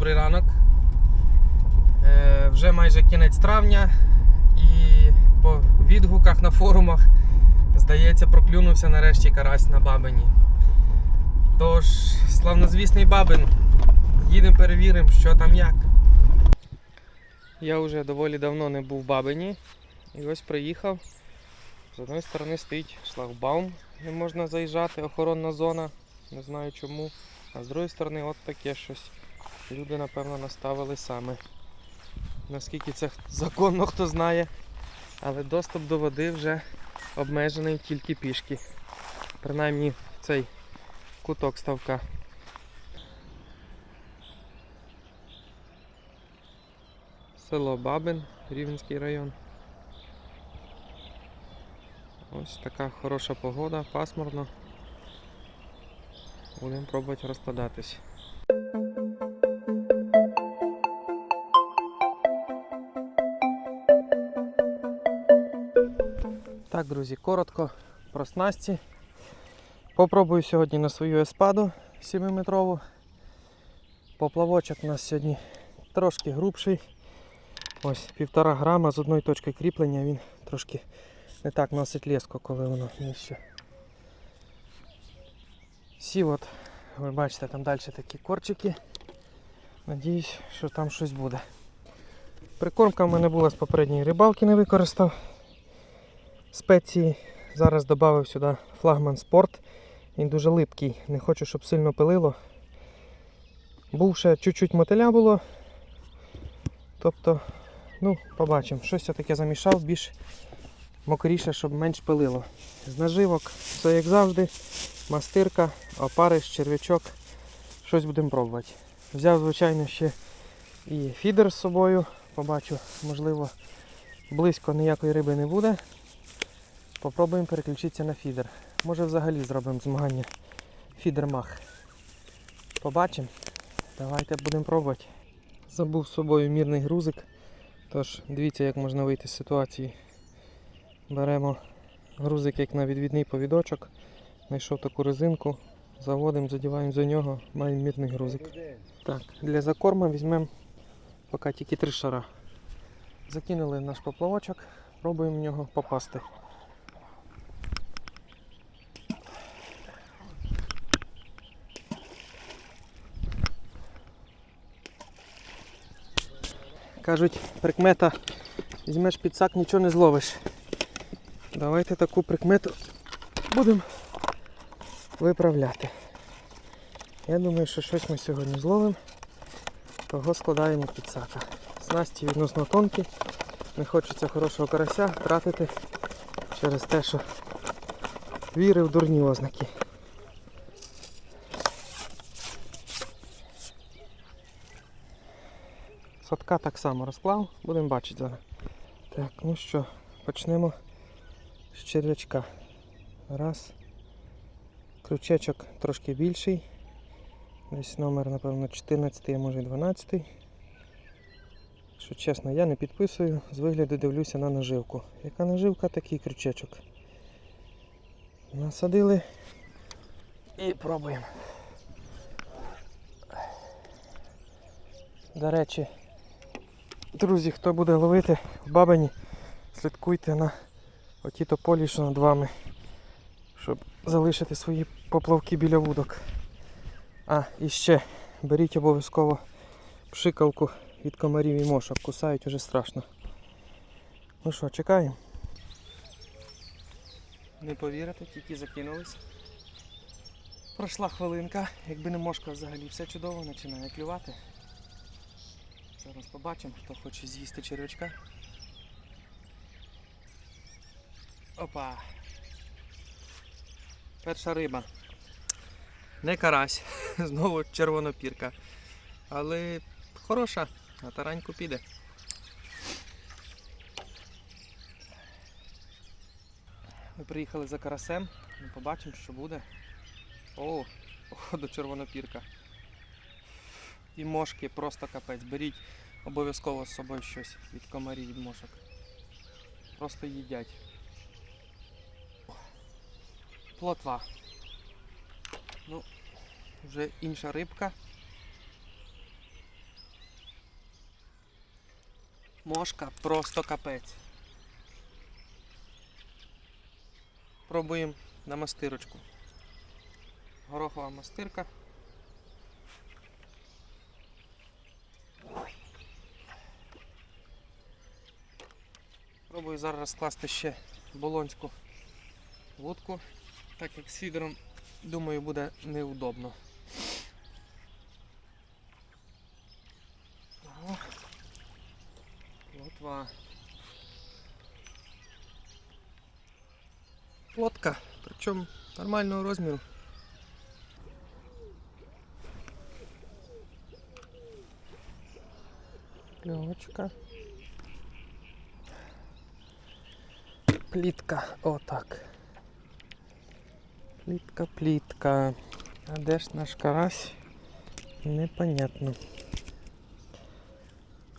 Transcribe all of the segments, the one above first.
добрий ранок. Е, вже майже кінець травня і по відгуках на форумах, здається, проклюнувся нарешті карась на бабині. Тож, славнозвісний бабин, їдемо перевіримо, що там як. Я вже доволі давно не був в бабині. І ось приїхав. З одної сторони стоїть шлагбаум, не можна заїжджати, охоронна зона, не знаю чому. А з другої сторони, от таке щось. Люди, напевно, наставили саме. Наскільки це законно, хто знає. Але доступ до води вже обмежений тільки пішки. Принаймні цей куток ставка. Село Бабин, Рівненський район. Ось така хороша погода, пасмурно. Будемо пробувати розкладатись. Так, друзі, коротко про снасті. Попробую сьогодні на свою еспаду 7-метрову. Поплавочок у нас сьогодні трошки грубший. Ось півтора грама з одної точки кріплення, він трошки не так носить леску, коли воно нижче. Сів от, ви бачите, там далі такі корчики. Надіюсь, що там щось буде. Прикормка в мене була з попередньої рибалки, не використав. Спеції. Зараз додав сюди флагман спорт. Він дуже липкий, не хочу, щоб сильно пилило. Був ще чуть-чуть мотиля було. Тобто, ну, побачимо. Щось я таке замішав, більш мокріше, щоб менш пилило. З наживок, все як завжди. Мастирка, опариш, черв'ячок. Щось будемо пробувати. Взяв, звичайно, ще і фідер з собою. Побачу, можливо, близько ніякої риби не буде. Попробуємо переключитися на фідер. Може взагалі зробимо змагання фідер-мах. Побачимо. Давайте будемо пробувати. Забув з собою мірний грузик. Тож дивіться, як можна вийти з ситуації. Беремо грузик як на відвідний повідочок. Знайшов таку резинку, заводимо, задіваємо за нього, маємо мірний грузик. Так, для закорму візьмемо поки тільки три шара. Закинули наш поплавочок, пробуємо в нього попасти. Кажуть, прикмета, візьмеш підсак, нічого не зловиш. Давайте таку прикмету будемо виправляти. Я думаю, що щось ми сьогодні зловимо, того складаємо підсака. Снасті відносно тонкі, не хочеться хорошого карася тратити через те, що віри в дурні ознаки. Садка так само розклав, будемо бачити зараз. Так, ну що, почнемо з черв'ячка. Раз. Крючечок трошки більший. Десь номер, напевно, 14, а може 12. Що чесно, я не підписую, з вигляду дивлюся на наживку. Яка наживка, такий крючечок. Насадили і пробуємо. До речі, друзі, хто буде ловити бабині, слідкуйте на оті тополі, що над вами, щоб залишити свої поплавки біля вудок. А, і ще беріть обов'язково пшикалку від комарів і мошок. Кусають уже страшно. Ну що, чекаємо? Не повірите, тільки закинулись. Пройшла хвилинка, якби не мошка взагалі, все чудово починає клювати. Зараз побачимо, хто хоче з'їсти червячка. Опа. Перша риба. Не карась, знову червонопірка. Але хороша, на тараньку піде. Ми приїхали за карасем, ми побачимо, що буде. О, походу червонопірка. І мошки просто капець. Беріть обов'язково з собою щось від комарів від мошок. Просто їдять. Плотва. Ну, вже інша рибка. Мошка просто капець. Пробуємо на мастирочку. Горохова мастирка. Пробую зараз скласти ще болонську вудку, так як з фідером, думаю, буде неудобно. Ага. Плотва. Плотка, причому нормального розміру. Кльовочка. Плітка, отак. Плітка, плітка. А де ж наш карась? Непонятно.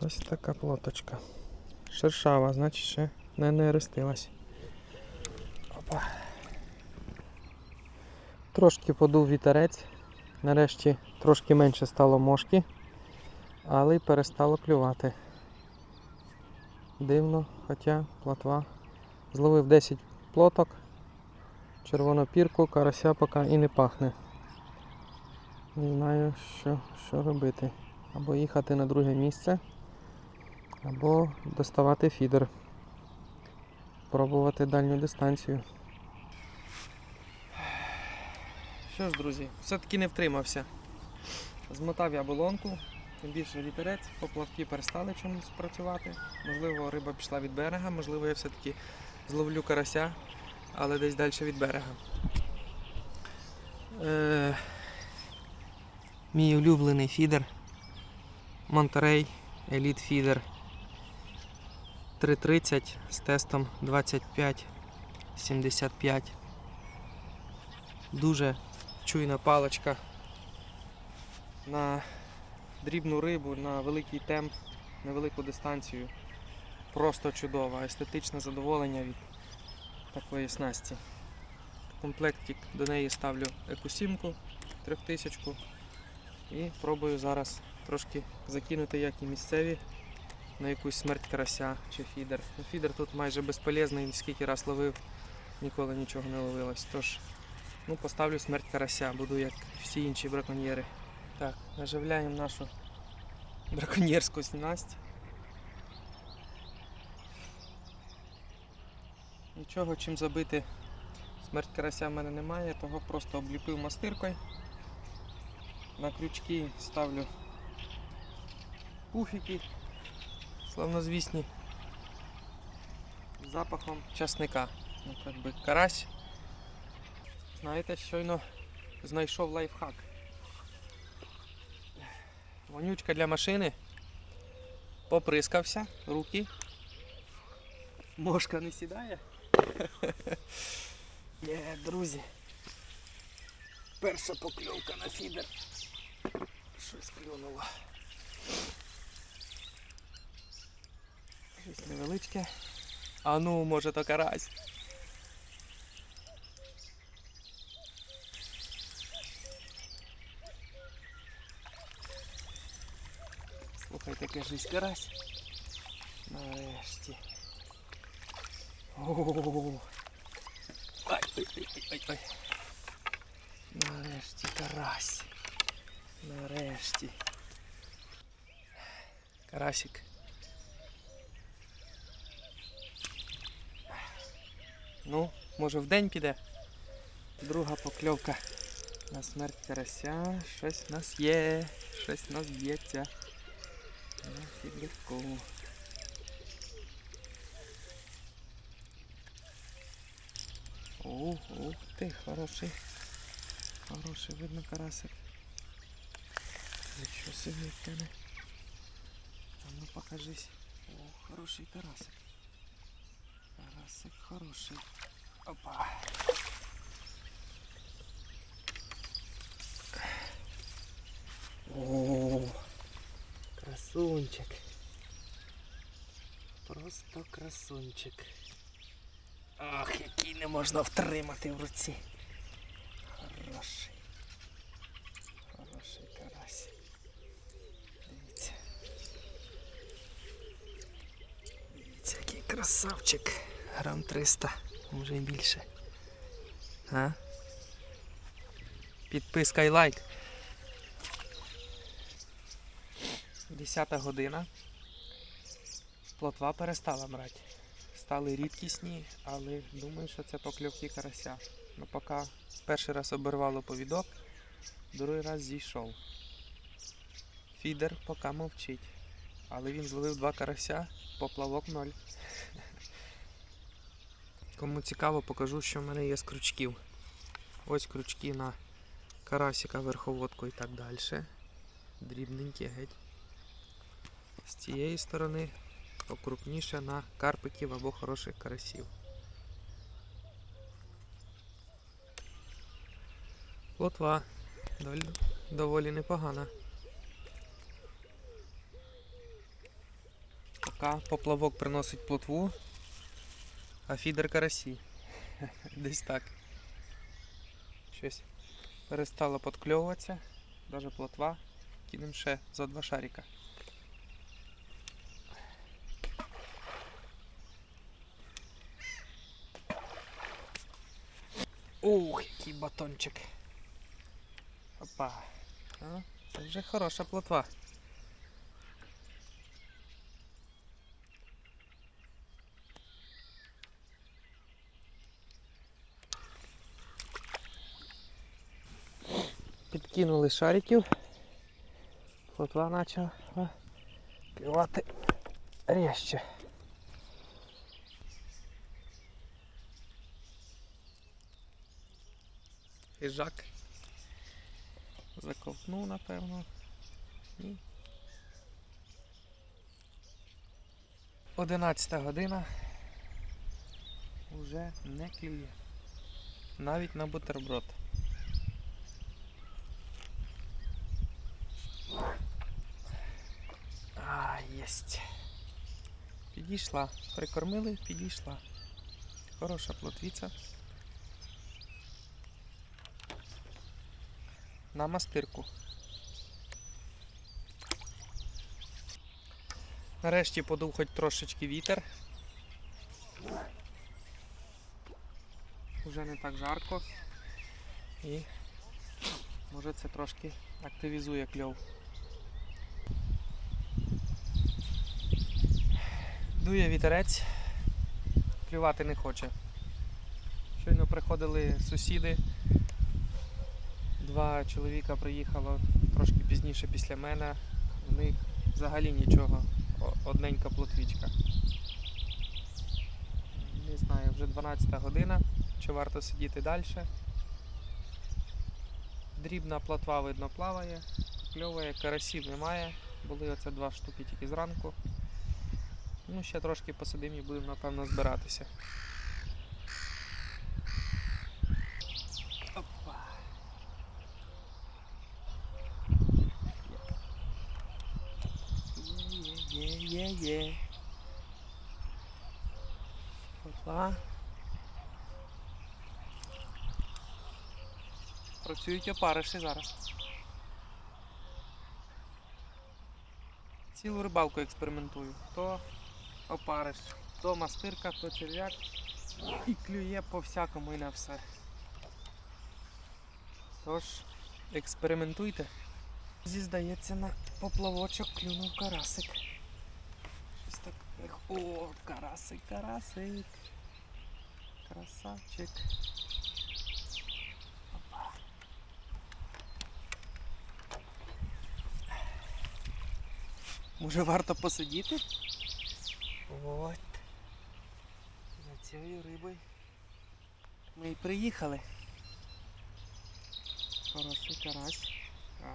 Ось така плоточка. Шершава, значить ще не нерестилась. Опа. Трошки подув вітерець. Нарешті трошки менше стало мошки, але й перестало клювати. Дивно, хоча плотва. Зловив 10 плоток, червону пірку, карася поки і не пахне. Не знаю, що, що робити. Або їхати на друге місце, або доставати фідер. Пробувати дальню дистанцію. Що ж, друзі, все-таки не втримався. Змотав я болонку, тим більше вітерець, поплавки перестали чомусь працювати. Можливо, риба пішла від берега, можливо, я все-таки зловлю карася, але десь далі від берега. Е, мій улюблений фідер Monterey Elite Feeder 330 з тестом 25-75. Дуже чуйна паличка на дрібну рибу, на великий темп, на велику дистанцію. Просто чудова, естетичне задоволення від такої снасті. В комплекті до неї ставлю екосімку 3000 і пробую зараз трошки закинути як і місцеві на якусь смерть карася чи фідер. Ну, Фідер тут майже безполезний, скільки раз ловив, ніколи нічого не ловилось. Тож ну, поставлю смерть карася, буду як всі інші браконьєри. Так, наживляємо нашу браконьєрську снасть. Нічого чим забити смерть карася в мене немає, того просто обліпив мастиркою. На крючки ставлю пуфіки славнозвісні з запахом часника. Ну, як би карась. Знаєте, щойно знайшов лайфхак. Вонючка для машини. Поприскався, руки. Мошка не сідає. Є, друзі. Перша покльовка на фідер. Щось клюнуло. Щось невеличке. А ну, може то карась. Слухайте, кажись, карась. Нарешті. Ай. Нарешті карась. Нарешті. Карасик. Ну, може в день піде. Друга покльовка на смерть карася. Щось в нас є. Щось в нас б'ється. На фіглівку. Ух, ух ти, хороший. Хороший, видно карасик. Собі в тебе. А ну покажись. О, хороший карасик. Карасик хороший. Опа. О, красунчик. Просто красунчик. Ах, який не можна втримати в руці. Хороший. Хороший карась. Дивіться. Дивіться, який Красавчик. Грам 300, може і більше. А? Підписка і лайк. Десята година. Плотва перестала брати. Стали рідкісні, але думаю, що це покльовки карася. Ну поки перший раз обірвало повідок, другий раз зійшов. Фідер поки мовчить. Але він зловив два карася, поплавок ноль. Кому цікаво, покажу, що в мене є з крючків. Ось крючки на карасика, верховодку і так далі. Дрібненькі геть. З цієї сторони покрупніше на карпиків або хороших карасів. Плотва доволі, непогана. Поки поплавок приносить плотву, а фідер карасі. Десь так. Щось перестало подкльовуватися, навіть плотва. Кинемо ще за два шарика. Ух, який батончик. Опа. А, це вже хороша плотва. Підкинули шариків. Плотва почала клювати ряще. Хижак. Заковтнув, напевно. Ні. Одинадцята година. Уже не клює. Навіть на бутерброд. А, єсть. Підійшла. Прикормили, підійшла. Хороша плотвіця. На мастирку. Нарешті подув хоч трошечки вітер. Уже не так жарко. І може це трошки активізує кльов. Дує вітерець, клювати не хоче. Щойно приходили сусіди. Два чоловіка приїхало трошки пізніше після мене. В них взагалі нічого. Одненька плотвічка. Не знаю, вже 12 година. Чи варто сидіти далі? Дрібна плотва видно плаває, кльоває, карасів немає. Були оце два штуки тільки зранку. Ну, ще трошки посидимо і будемо, напевно, збиратися. Опа. Є, є, є, є. Опа. Працюють опариші зараз. Цілу рибалку експериментую. То опариш, то мастирка, то черв'як. І клює по всякому і на все. Тож, експериментуйте. Зі здається, на поплавочок клюнув карасик. Щось так. О, карасик, карасик. Красавчик. Опа. Може варто посидіти? От. За цією рибою ми і приїхали. Хороший карась.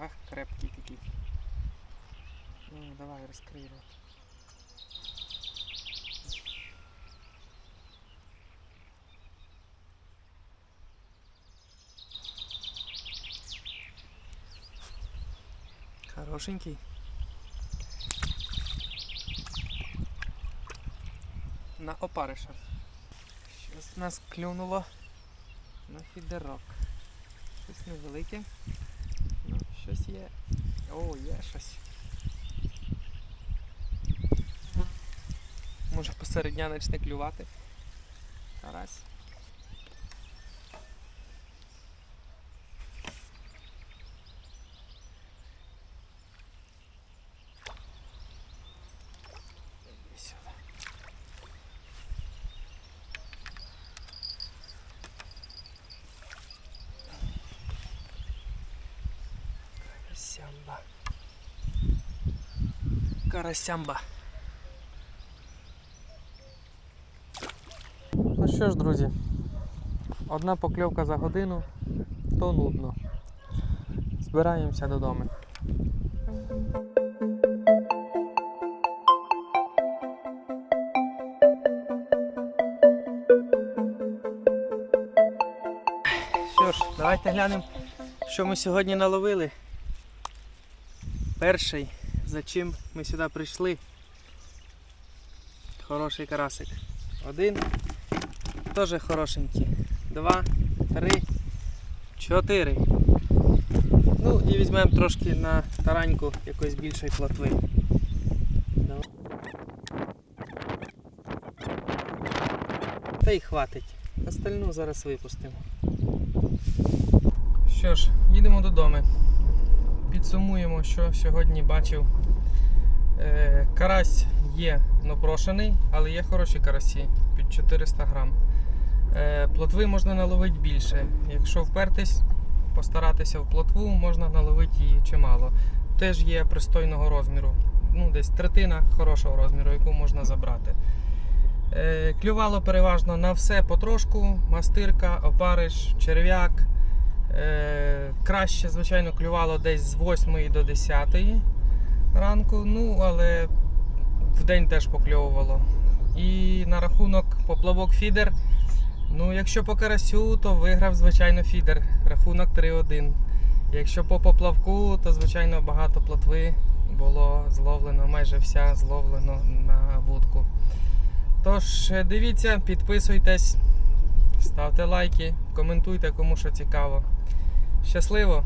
Ах, крепкий такий. Ну, давай розкрий рот. Хорошенький. На опариша. Щось нас клюнуло на фідерок. Щось невелике. Ну, щось є. О, є щось. Може посеред дня почне клювати. Карась. Іди сюди. Карасямба. Карасямба. Ну що ж, друзі, одна покльовка за годину, то нудно. Збираємося додому. Що ж, давайте глянемо, що ми сьогодні наловили. Перший, за чим ми сюди прийшли. Хороший карасик. Один. Теж хорошенький. Два, три, чотири. Ну і візьмемо трошки на тараньку якоїсь більшої плотви. Та й хватить. Остальну зараз випустимо. Що ж, їдемо додому. Підсумуємо, що сьогодні бачив. Е, карась є напрошений, але є хороші карасі під 400 грам. Е, плотви можна наловити більше. Якщо впертись, постаратися в плотву, можна наловити її чимало. Теж є пристойного розміру. Ну, десь третина хорошого розміру, яку можна забрати. Е, клювало переважно на все потрошку: мастирка, опариш, черв'як. Е, краще, звичайно, клювало десь з 8 до 10 ранку, ну, але в день теж покльовувало. І на рахунок поплавок фідер. Ну, якщо по карасю, то виграв, звичайно, фідер. Рахунок 3-1. Якщо по поплавку, то звичайно багато плотви було зловлено, майже вся зловлено на вудку. Тож, дивіться, підписуйтесь, ставте лайки, коментуйте, кому що цікаво. Щасливо!